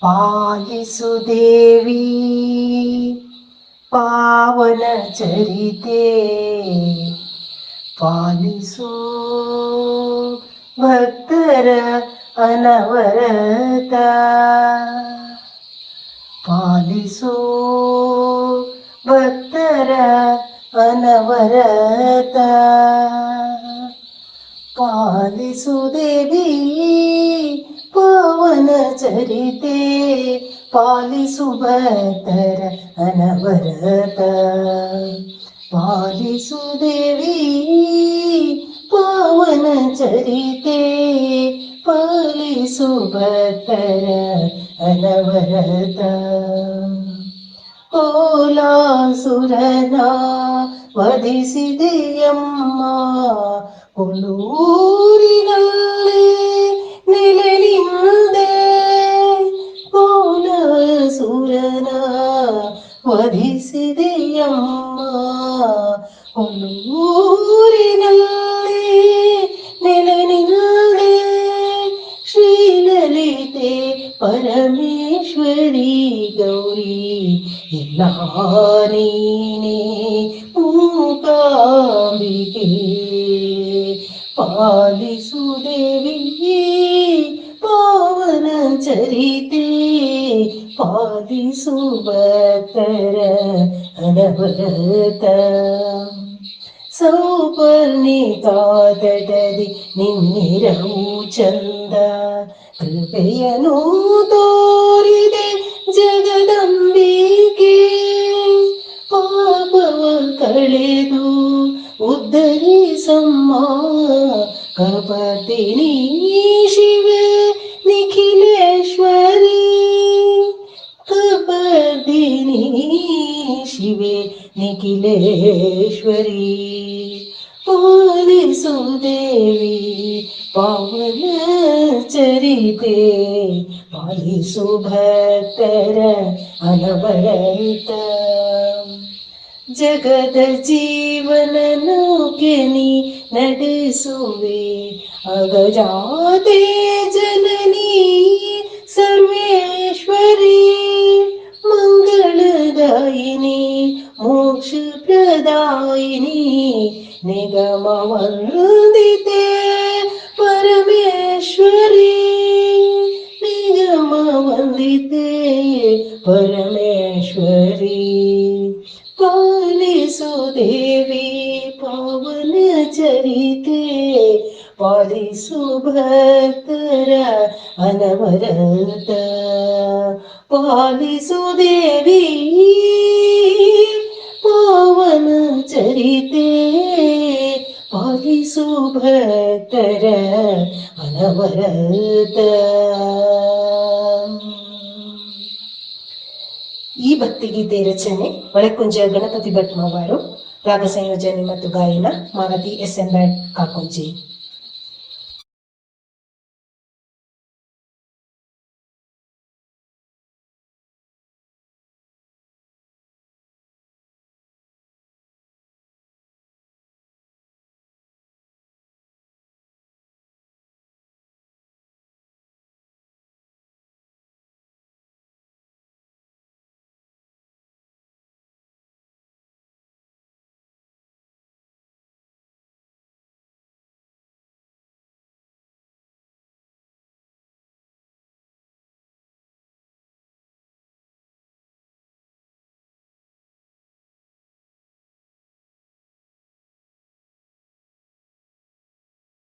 ಪಾಲಿಸು ದೇವಿ ಪಾವನ ಚರಿತೆ. ಪಾಲಿಸು ಭಕ್ತರ ಅನವರತ. ಪಾಲಿಸು ಭಕ್ತರ ಅನವರತ. ಪಾಲಿಸು ದೇವಿ ಪಾವನ ಚರಿತೆ ಪಾಲಿಸು ಭಕ್ತರ ಅನವರತ ಪಾಲಿಸು ದೇವಿ ಪಾವನ ಚರಿತೆ ಪಾಲಿಸು ಭಕ್ತರ ಅನವರತ ಕೋಲಾಸುರನ ವಧಿಸಿದೆಯಮ್ಮ ಕೊಲ್ಲೂರಿನಲ್ಲಿ ಕೋಲಾಸುರನ ವಧಿಸಿದೆಯಮ್ಮ ಕೊಲ್ಲೂರಿನಲ್ಲಿ ನೆಲೆ ನಿಂದೆ ಶ್ರೀಲಲಿತೆ ಪರಮೇಶ್ವರಿ ಗೌರಿ ಎಲ್ಲ ನೀನೇ ಮೂಕಾಂಬಿಕೆ ಪಾಲಿಸು ದೇವಿ ಪಾವನ ಚರಿತೆ ಪಾಲಿಸು ಭಕ್ತರ ಅನವರತ. ಸೌಪರ್ಣಿಕಾತಟದಿ ನಿನ್ನಿರವು ಚಂದ. ಕೃಪೆಯನು ತೋರಿದೆ ಜಗದಂಬಿಕೆ. ಪಾಪವ ಕಳೆದು ಉದ್ಧರಿಸಮ್ಮ. ಕಪತಿನಿ ಶಿವೆ ನಿಖಿಲೇಶ್ವರಿ ಪಾಲಿಸು ದೇವಿ ಪಾವನ ಚರಿತೆ ಪಾಲಿಸು ಭಕ್ತರ ಅನವರತ ಜಗದ ಜೀವನ ನೌಕೆನಿ ನಡೆಸುವೆ ಅಗಜಾತೆ ಜನನಿ ಪ್ರದಾಯಿನಿ ನಿಗಮ ವಂದಿತೆ ಪರಮೇಶ್ವರಿ ನಿಗಮ ವಂದಿತೆ ಪರಮೇಶ್ವರಿ ಪಾಲಿಸು ದೇವಿ ಪಾವನ ಚರಿತೆ ಪಾಲಿಸು ಭಕ್ತರ ಅನವರತ ಪಾಲಿಸು ದೇವಿ ಪಾವನ ಚರಿತೆ, ಪಾಲಿಸು ಭಕ್ತರ ಅನವರತ. ಈ ಭಕ್ತಿಗೀತೆ ರಚನೆ ಒಳಕುಂಜ ಗಣಪತಿ ಭಟ್ ರಾಗ ಸಂಯೋಜನೆ ಮತ್ತು ಗಾಯನ ಮಾರತಿ ಎಸ್ ಎನ್ ಬ್ಯಾಟ್ ಕಾಕುಂಜಿ.